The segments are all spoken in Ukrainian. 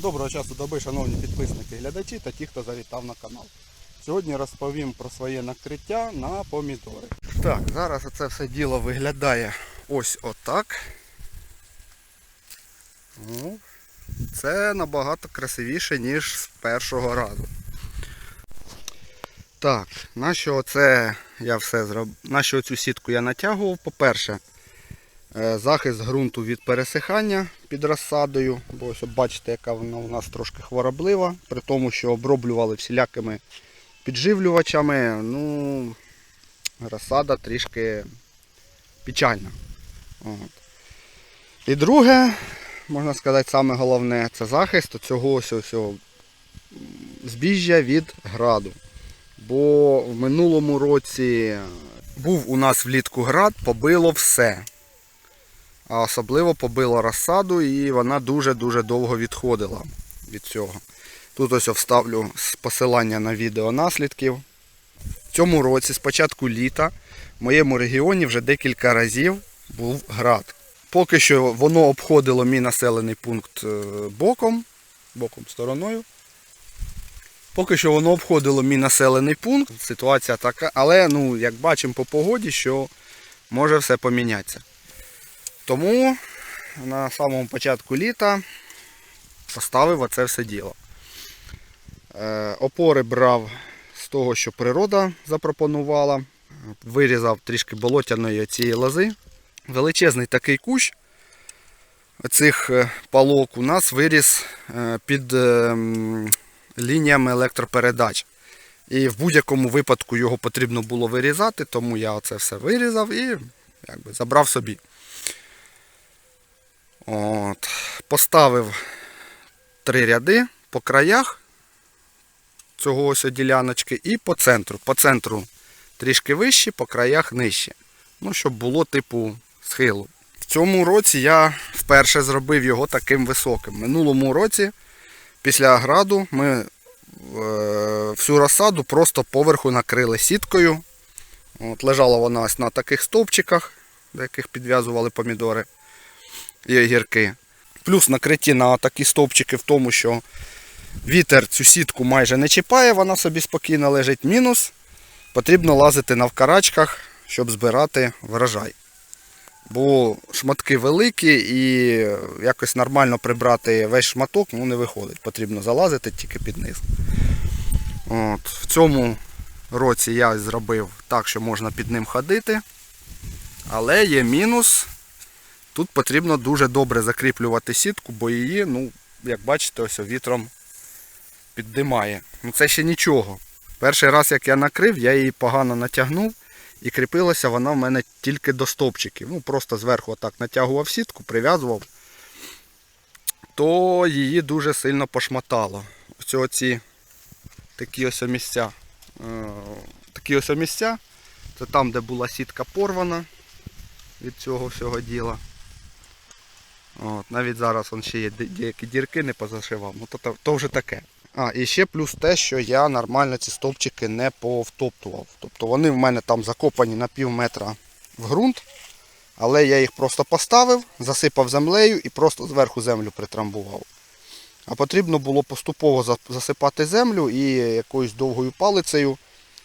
Доброго часу доби, шановні підписники, глядачі та ті, хто завітав на канал. Сьогодні розповім про своє накриття на помідори. Так, зараз це все діло виглядає ось отак. Ну, це набагато красивіше, ніж з першого разу. Так, на що це я все зробив? На що цю сітку я натягував? По-перше, захист ґрунту від пересихання під розсадою. Бо ось бачите, яка вона у нас трошки хвороблива, при тому, що оброблювали всілякими підживлювачами. Ну, розсада трішки печальна. От. І друге, можна сказати, саме головне, це захист цього ось ось збіжжя від граду. Бо в минулому році був у нас влітку град, побило все. А особливо побило розсаду і вона дуже-дуже довго відходила від цього. Тут ось вставлю посилання на відео наслідків. В цьому році, з початку літа, в моєму регіоні вже декілька разів був град. Поки що воно обходило мій населений пункт е, боком, боком стороною. Поки що воно обходило мій населений пункт. Ситуація така, але ну, як бачимо по погоді, що може все помінятися. Тому на самому початку літа поставив оце все діло. Е, опори брав з того, що природа запропонувала. Вирізав трішки болотяної цієї лози. Величезний такий кущ цих е, палок у нас виріс е, під лініями електропередач. І в будь-якому випадку його потрібно було вирізати, тому я це все вирізав і якби, забрав собі. От. Поставив три ряди по краях цього ось діляночки і по центру. По центру трішки вище, по краях нижче. Ну, щоб було типу схилу. В цьому році я вперше зробив його таким високим. Минулому році, після граду, ми е, всю розсаду просто поверху накрили сіткою. От, лежала вона ось на таких стовпчиках, до яких підв'язували помідори і огірки. Плюс накриті на такі стовпчики в тому, що вітер цю сітку майже не чіпає, вона собі спокійно лежить. Мінус потрібно лазити на вкарачках, щоб збирати врожай. Бо шматки великі і якось нормально прибрати весь шматок ну, не виходить. Потрібно залазити тільки під низ. От. В цьому році я зробив так, що можна під ним ходити. Але є мінус. Тут потрібно дуже добре закріплювати сітку, бо її, ну, як бачите, ось вітром піддимає. Ну це ще нічого. Перший раз, як я накрив, я її погано натягнув і кріпилася вона в мене тільки до стовпчиків. Ну, просто зверху отак натягував сітку, прив'язував, то її дуже сильно пошматало. Ось оці такі ось місця. Е, Такі ось місця. Це там, де була сітка порвана від цього всього діла. От, навіть зараз он ще є деякі дірки не позашивав. Ну, то, то, вже таке. А, і ще плюс те, що я нормально ці стовпчики не повтоптував. Тобто вони в мене там закопані на пів метра в ґрунт, але я їх просто поставив, засипав землею і просто зверху землю притрамбував. А потрібно було поступово засипати землю і якоюсь довгою палицею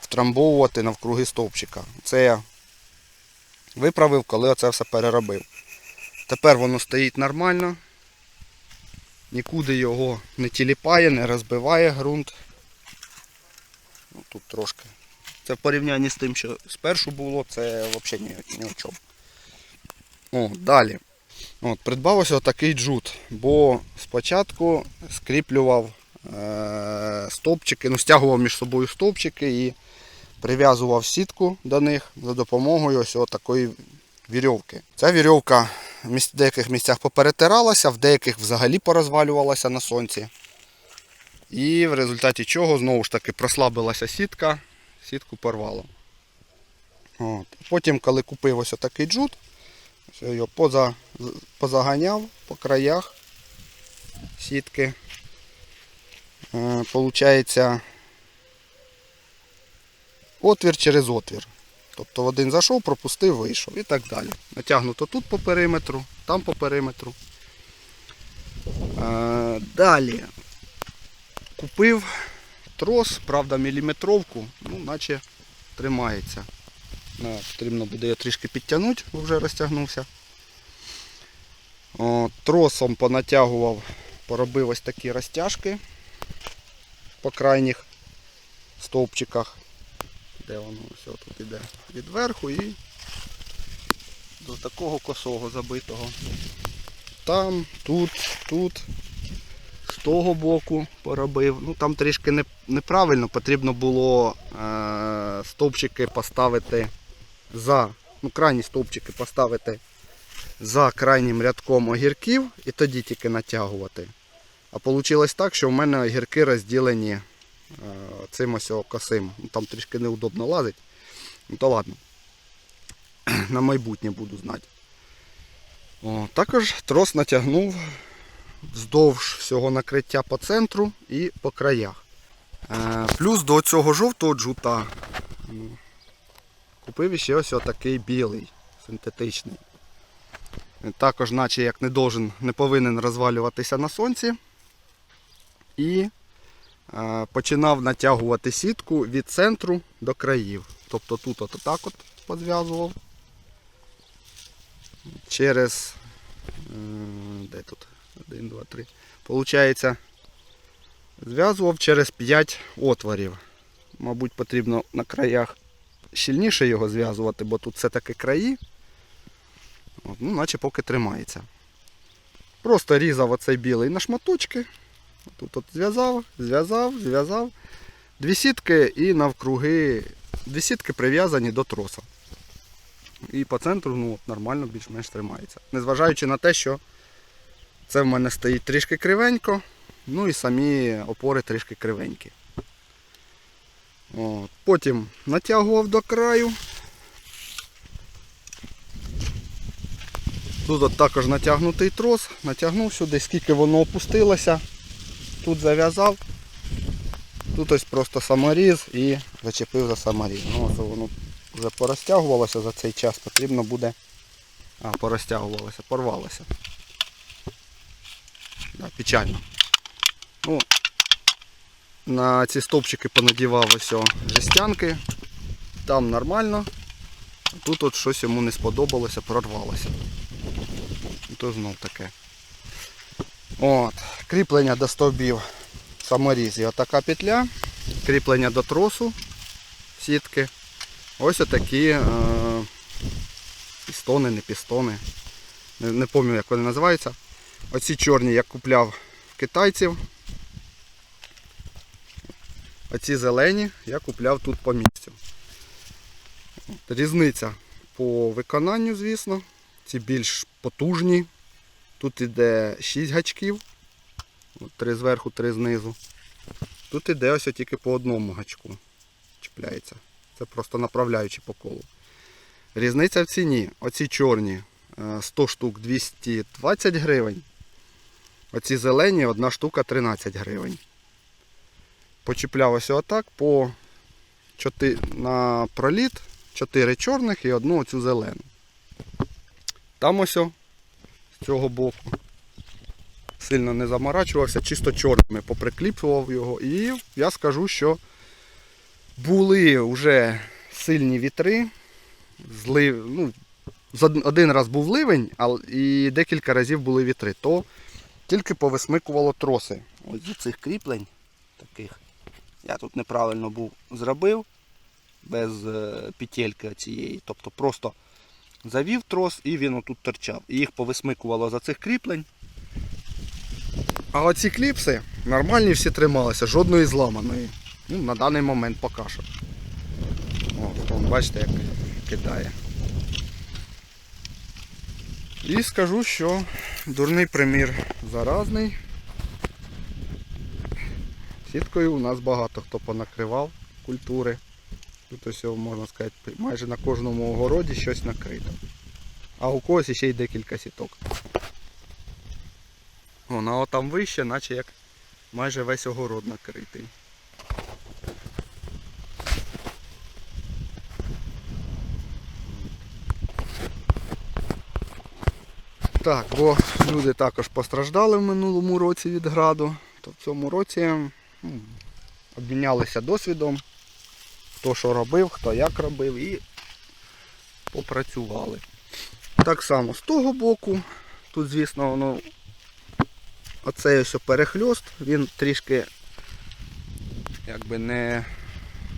втрамбовувати навкруги стовпчика. Це я виправив, коли оце все переробив. Тепер воно стоїть нормально. Нікуди його не тіліпає, не розбиває ґрунт. Ну, тут трошки. Це в порівнянні з тим, що спершу було, це взагалі ні, ні в чому. О, далі. От, придбав ось отакий джут, бо спочатку скріплював е- стовпчики, ну, стягував між собою стовпчики і прив'язував сітку до них за допомогою ось такої вірьовки. Ця вірьовка в деяких місцях поперетиралася, в деяких взагалі порозвалювалася на сонці. І в результаті чого знову ж таки прослабилася сітка, сітку порвало. От. Потім, коли купив ось такий джут, я його поза, позаганяв по краях сітки. Е, Получається отвір через отвір. Тобто один зайшов, пропустив, вийшов і так далі. Натягнуто тут по периметру, там по периметру. Е, далі купив трос, правда, міліметровку, ну, наче тримається. Е, потрібно буде його трішки підтягнути, бо вже розтягнувся. Тросом понатягував, поробив ось такі розтяжки по крайніх стовпчиках, де воно все тут іде від верху і до такого косого забитого. Там, тут, тут, з того боку поробив. Ну там трішки не, неправильно, потрібно було е, стовпчики поставити за, ну крайні стовпчики поставити за крайнім рядком огірків і тоді тільки натягувати. А вийшло так, що в мене огірки розділені цим ось косим. Ну, Там трішки неудобно лазить. Ну то ладно. На майбутнє буду знати. О, також трос натягнув вздовж всього накриття по центру і по краях. Е, плюс до цього жовтого джута купив ще ось отакий білий, синтетичний. Також, наче як не должен, не повинен розвалюватися на сонці. І е, починав натягувати сітку від центру до країв. Тобто тут от так от підв'язував. Через. е, Де тут? 1, 2, 3. Получається, зв'язував через 5 отворів. Мабуть, потрібно на краях щільніше його зв'язувати, бо тут все-таки краї. От, ну, наче поки тримається. Просто різав оцей білий на шматочки. Тут от зв'язав, зв'язав, зв'язав. Дві сітки і навкруги. Дві сітки прив'язані до троса. І по центру ну, нормально більш-менш тримається. Незважаючи на те, що це в мене стоїть трішки кривенько, ну і самі опори трішки кривенькі. От. Потім натягував до краю. Тут от також натягнутий трос, натягнув сюди, скільки воно опустилося. Тут зав'язав. Тут ось просто саморіз і зачепив за саморіз. Ну, воно вже порозтягувалося за цей час, потрібно буде. А, порозтягувалося, порвалося. Да, печально. Ну, на ці стовпчики понадівав ось жестянки. Там нормально. Тут от щось йому не сподобалося, прорвалося. І То знов таке. От, кріплення до стовбів саморіз. І отака петля. Кріплення до тросу сітки. Ось отакі е, пістони, не пістони. Не, не пам'ятаю, як вони називаються. Оці чорні я купляв в китайців. Оці зелені я купляв тут по місцю. Різниця по виконанню, звісно. Ці більш потужні. Тут іде 6 гачків. Три зверху, три знизу. Тут іде ось тільки по одному гачку. Чіпляється. Це просто направляючи по колу. Різниця в ціні. Оці чорні е, 100 штук 220 гривень. Оці зелені одна штука 13 гривень. Почіпляв ось отак по 4, на проліт 4 чорних і одну оцю зелену. Там ось з цього боку. Сильно не заморачувався, чисто чорними поприкліпував його. І я скажу, що були вже сильні вітри. Злив, ну, один раз був ливень, і декілька разів були вітри. То тільки повисмикувало троси. Ось з цих кріплень таких. Я тут неправильно був зробив без е, петельки цієї. Тобто просто завів трос і він отут торчав. І їх повисмикувало за цих кріплень. А оці кліпси нормальні всі трималися, жодної зламаної. Ну, на даний момент поки що. О, вон, бачите, як кидає. І скажу, що дурний примір заразний. Сіткою у нас багато хто понакривав культури. Тут ось можна сказати, майже на кожному огороді щось накрито. А у когось ще й декілька сіток. Вона ну, там вище, наче як майже весь огород накритий. Так, бо люди також постраждали в минулому році від граду, то в цьому році м, обмінялися досвідом, хто що робив, хто як робив і попрацювали. Так само з того боку, тут, звісно, воно оцей ось перехльост, він трішки якби не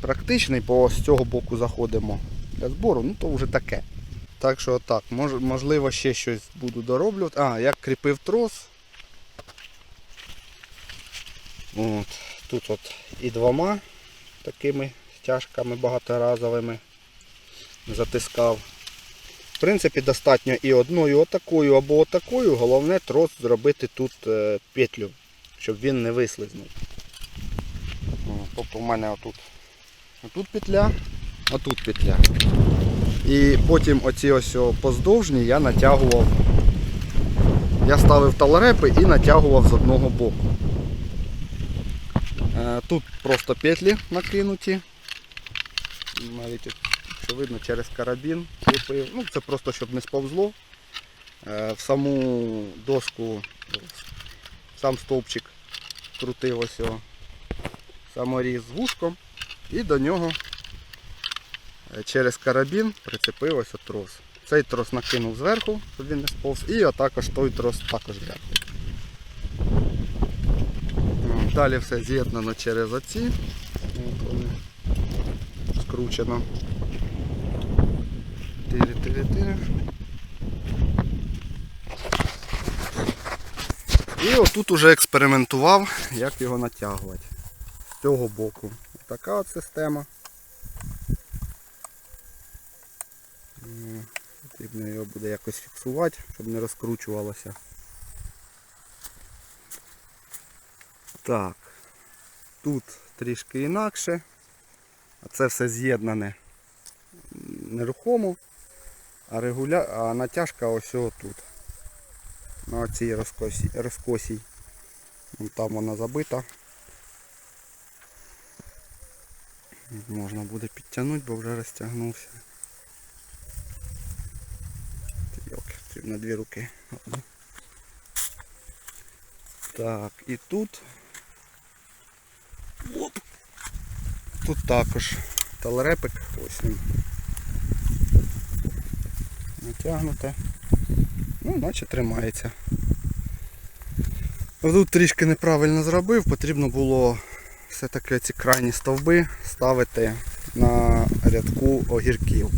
практичний, бо з цього боку заходимо для збору, ну то вже таке. Так що так, можливо ще щось буду дороблювати. А, як кріпив трос. От, тут от і двома такими стяжками багаторазовими затискав. В принципі, достатньо і одною отакою або отакою. Головне трос зробити тут е, петлю, щоб він не вислизнув. О, Тобто в мене отут, отут петля, а тут петля. І потім оці ось поздовжні я натягував. Я ставив таларепи і натягував з одного боку. Е, Тут просто петлі накинуті. Навіть якщо видно через карабін кріпив. Ну, це просто щоб не сповзло. Е, В саму доску сам стовпчик крутив ось його саморіз з вушком і до нього е, через карабін прицепив ось трос. Цей трос накинув зверху, щоб він не сповз, і отакож той трос також. Ну, Далі все з'єднано через оці. Скручено. Тири-тири-тири. І отут уже експериментував, як його натягувати. З цього боку. Така от система. Потрібно його буде якось фіксувати, щоб не розкручувалося. Так. Тут трішки інакше. А це все з'єднане нерухомо, а, регуля... а натяжка ось тут. На цій розкосі... розкосій. Вон Там вона забита. Можна буде підтягнути, бо вже розтягнувся. Потрібно дві руки. Так, і тут. Оп. Тут також талрепик, ось він. Натягнуте. Ну, наче тримається. Тут трішки неправильно зробив, потрібно було все-таки ці крайні стовби ставити на рядку огірків.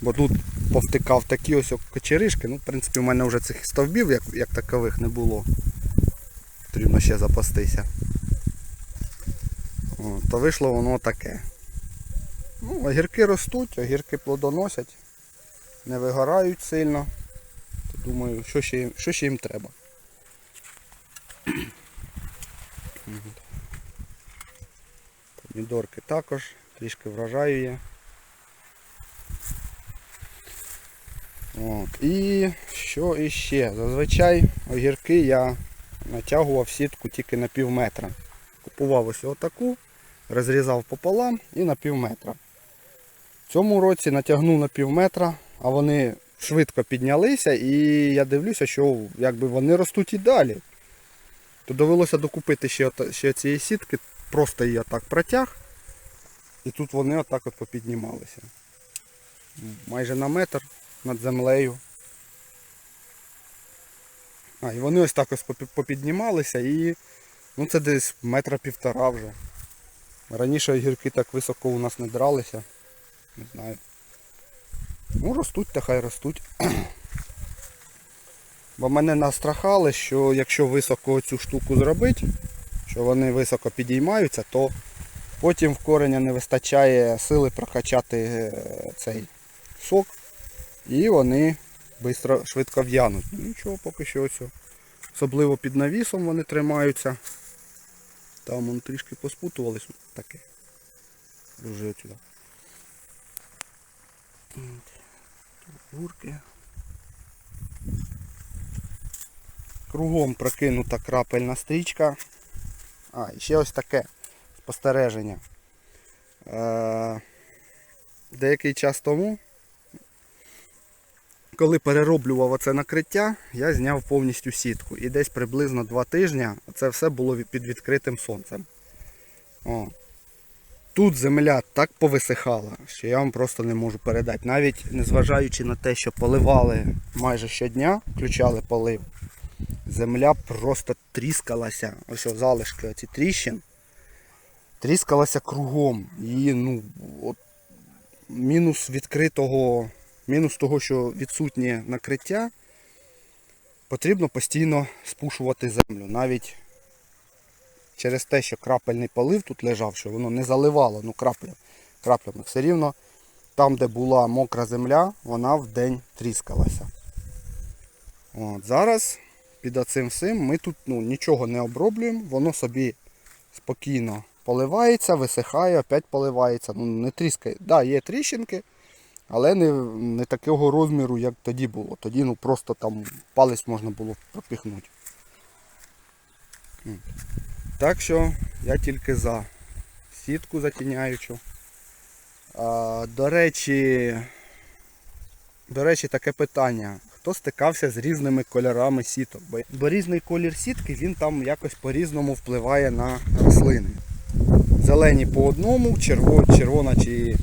Бо тут повтикав такі ось кочеришки, ну в принципі у мене вже цих стовбів як, як такових не було. Потрібно ще запастися. То вийшло воно таке. Ну, огірки ростуть, огірки плодоносять, не вигорають сильно. То думаю, що ще, їм- що ще їм треба. Помідорки також, трішки врожаю є. От. І що іще? Зазвичай огірки я натягував сітку тільки на пів метра. Купував ось отаку, розрізав пополам і на пів метра. В цьому році натягнув на пів метра, а вони швидко піднялися і я дивлюся, що якби вони ростуть і далі. То довелося докупити ще, ще цієї сітки, просто її отак протяг. І тут вони отак от попіднімалися. Майже на метр над землею. А, і вони ось так ось попіднімалися і ну це десь метра півтора вже. Раніше огірки так високо у нас не дралися. Не знаю. Ну ростуть, та хай ростуть. Бо мене настрахали, що якщо високо цю штуку зробити, що вони високо підіймаються, то потім в кореня не вистачає сили прокачати е, цей сок. І вони бистро, швидко в'януть. Ну, Нічого, поки що ось. Особливо під навісом вони тримаються. Там вони трішки поспутувались. ну, Таке. Дуже сюди. Гурки. Кругом прокинута крапельна стрічка. А, і ще ось таке спостереження. Е, деякий час тому коли перероблював оце накриття, я зняв повністю сітку. І десь приблизно два тижні це все було під відкритим сонцем. О. Тут земля так повисихала, що я вам просто не можу передати. Навіть незважаючи на те, що поливали майже щодня, включали полив, земля просто тріскалася. Ось о, залишки оці тріщин. Тріскалася кругом. І ну, от, мінус відкритого, мінус того, що відсутнє накриття, потрібно постійно спушувати землю. Навіть через те, що крапельний полив тут лежав, що воно не заливало ну, крапля, краплями. Все рівно там, де була мокра земля, вона в день тріскалася. От, зараз під оцим всім ми тут ну, нічого не оброблюємо, воно собі спокійно поливається, висихає, опять поливається. Ну, не тріскає. Так, да, є тріщинки, але не, не такого розміру, як тоді було. Тоді ну, просто там палець можна було пропіхнути. Так що я тільки за сітку затіняючу. А, до речі, до речі, таке питання. Хто стикався з різними кольорами сіток? Бо, різний колір сітки він там якось по-різному впливає на рослини. Зелені по одному, черво, червона чи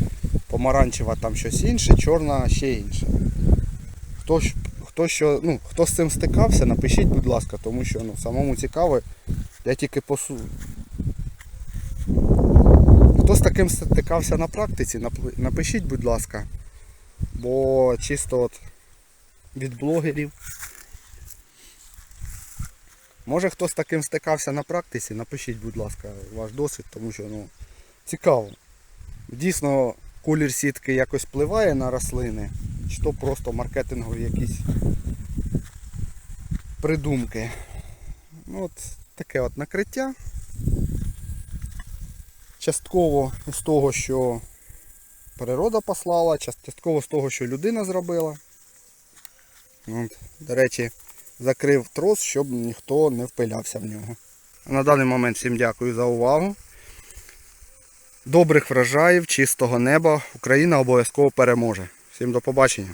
помаранчева там щось інше, чорна ще інше. Хто, хто, що, ну, хто з цим стикався, напишіть, будь ласка, тому що ну, самому цікаво. Я тільки посу. Хто з таким стикався на практиці, напишіть, будь ласка. Бо чисто от від блогерів. Може хто з таким стикався на практиці, напишіть, будь ласка, ваш досвід, тому що ну, цікаво. Дійсно, колір сітки якось впливає на рослини, чи то просто маркетингові якісь придумки. Ну, от таке от накриття. Частково з того, що природа послала, частково з того, що людина зробила. От, до речі, закрив трос, щоб ніхто не впилявся в нього. На даний момент всім дякую за увагу. Добрих врожаїв, чистого неба. Україна обов'язково переможе. Всім до побачення.